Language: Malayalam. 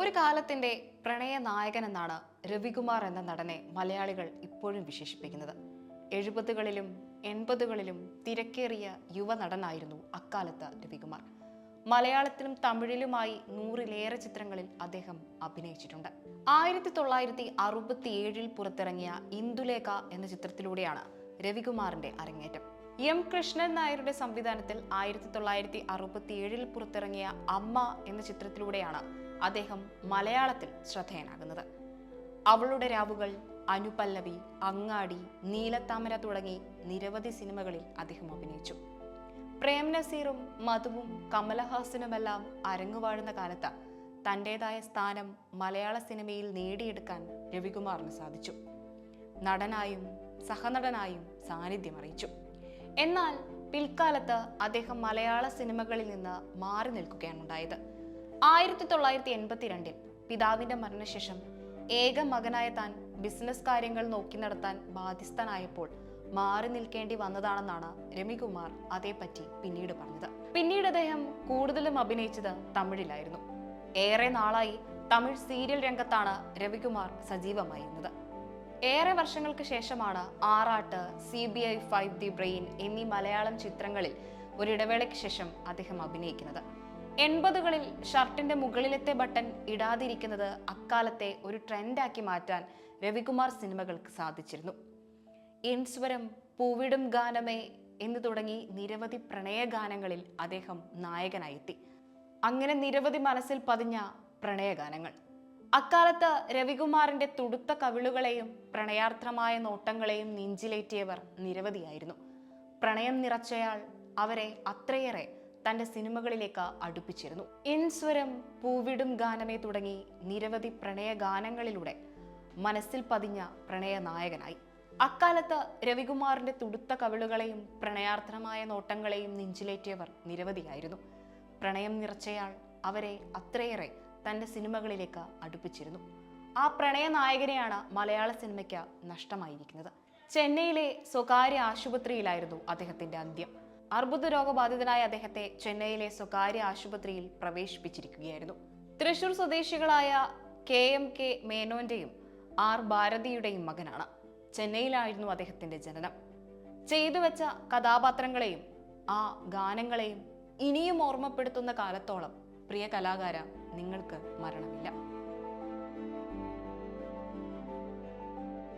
ഒരു കാലത്തിന്റെ പ്രണയ നായകൻ എന്നാണ് രവികുമാർ എന്ന നടനെ മലയാളികൾ ഇപ്പോഴും വിശേഷിപ്പിക്കുന്നത്. എഴുപതുകളിലും എൺപതുകളിലും തിരക്കേറിയ യുവ നടനായിരുന്നു അക്കാലത്ത് രവികുമാർ. മലയാളത്തിലും തമിഴിലുമായി നൂറിലേറെ ചിത്രങ്ങളിൽ അദ്ദേഹം അഭിനയിച്ചിട്ടുണ്ട്. ആയിരത്തി തൊള്ളായിരത്തി അറുപത്തി ഏഴിൽ പുറത്തിറങ്ങിയ ഇന്ദുലേഖ എന്ന ചിത്രത്തിലൂടെയാണ് രവികുമാറിന്റെ അരങ്ങേറ്റം. എം കൃഷ്ണൻ നായരുടെ സംവിധാനത്തിൽ ആയിരത്തി തൊള്ളായിരത്തി അറുപത്തി ഏഴിൽ പുറത്തിറങ്ങിയ അമ്മ എന്ന ചിത്രത്തിലൂടെയാണ് അദ്ദേഹം മലയാളത്തിൽ ശ്രദ്ധേയനാകുന്നത്. അവളുടെ രാവുകൾ അനുപല്ലവി അങ്ങാടി നീലത്താമര തുടങ്ങി നിരവധി സിനിമകളിൽ അദ്ദേഹം അഭിനയിച്ചു. പ്രേം നസീറും മധുവും കമലഹാസനുമെല്ലാം അരങ്ങുവാഴുന്ന കാലത്ത് തന്റെതായ സ്ഥാനം മലയാള സിനിമയിൽ നേടിയെടുക്കാൻ രവികുമാറിന് സാധിച്ചു. നടനായും സഹനടനായും സാന്നിധ്യം അറിയിച്ചു എന്നാൽ പിൽക്കാലത്ത് അദ്ദേഹം മലയാള സിനിമകളിൽ നിന്ന് മാറി നിൽക്കുകയാണ് ഉണ്ടായത്. ആയിരത്തി തൊള്ളായിരത്തി എൺപത്തിരണ്ടിൽ പിതാവിന്റെ മരണശേഷം ഏക മകനായ താൻ ബിസിനസ് കാര്യങ്ങൾ നോക്കി നടത്താൻ ബാധ്യസ്ഥനായപ്പോൾ മാറി നിൽക്കേണ്ടി വന്നതാണെന്നാണ് രമികുമാർ അതേപ്പറ്റി പിന്നീട് പറഞ്ഞത്. പിന്നീട് അദ്ദേഹം കൂടുതലും അഭിനയിച്ചത് തമിഴിലായിരുന്നു. ഏറെ നാളായി തമിഴ് സീരിയൽ രംഗത്താണ് രവികുമാർ സജീവമായിരുന്നത്. ഏറെ വർഷങ്ങൾക്ക് ശേഷമാണ് Aarattu C B I five the brain എന്നീ മലയാളം ചിത്രങ്ങളിൽ ഒരിടവേളയ്ക്ക് ശേഷം അദ്ദേഹം അഭിനയിക്കുന്നത്. എൺപതുകളിൽ ഷർട്ടിന്റെ മുകളിലത്തെ ബട്ടൺ ഇടാതിരിക്കുന്നത് അക്കാലത്തെ ഒരു ട്രെൻഡാക്കി മാറ്റാൻ രവികുമാർ സിനിമകൾക്ക് സാധിച്ചിരുന്നു. ഇൻസ്വരം പൂവിടും ഗാനമേ എന്ന് തുടങ്ങി നിരവധി പ്രണയ ഗാനങ്ങളിൽ അദ്ദേഹം നായകനായെത്തി. അങ്ങനെ നിരവധി മനസ്സിൽ പതിഞ്ഞ പ്രണയഗാനങ്ങൾ. അക്കാലത്ത് രവികുമാറിന്റെ തുടുത്ത കവിളുകളെയും പ്രണയാർത്ഥമായ നോട്ടങ്ങളെയും നെഞ്ചിലേറ്റിയവർ നിരവധിയായിരുന്നു. പ്രണയം നിറച്ചയാൾ അവരെ അത്രയേറെ തന്റെ സിനിമകളിലേക്ക് അടുപ്പിച്ചിരുന്നു. ഇൻസ്വരം പൂവിടും ഗാനമേ തുടങ്ങി നിരവധി പ്രണയ ഗാനങ്ങളിലൂടെ മനസ്സിൽ പതിഞ്ഞ പ്രണയ നായകനായി. അക്കാലത്ത് രവികുമാറിന്റെ തുടുത്ത കവിളുകളെയും പ്രണയാർത്ഥനമായ നോട്ടങ്ങളെയും നെഞ്ചിലേറ്റിയവർ നിരവധിയായിരുന്നു. പ്രണയം നിറച്ചയാൾ അവരെ അത്രയേറെ തന്റെ സിനിമകളിലേക്ക് അടുപ്പിച്ചിരുന്നു. ആ പ്രണയ നായകനെയാണ് മലയാള സിനിമയ്ക്ക് നഷ്ടമായിരിക്കുന്നത്. ചെന്നൈയിലെ സ്വകാര്യ ആശുപത്രിയിലായിരുന്നു അദ്ദേഹത്തിന്റെ അന്ത്യം. അർബുദ രോഗബാധിതനായ അദ്ദേഹത്തെ ചെന്നൈയിലെ സ്വകാര്യ ആശുപത്രിയിൽ പ്രവേശിപ്പിച്ചിരിക്കുകയായിരുന്നു. തൃശൂർ സ്വദേശികളായ കെ എം കെ മേനോന്റെയും ആർ ഭാരതിയുടെയും മകനാണ്. ചെന്നൈയിലായിരുന്നു അദ്ദേഹത്തിന്റെ ജനനം. ചെയ്തു വെച്ച കഥാപാത്രങ്ങളെയും ആ ഗാനങ്ങളെയും ഇനിയും ഓർമ്മപ്പെടുത്തുന്ന കാലത്തോളം പ്രിയ കലാകാര നിങ്ങൾക്ക് മരണമില്ല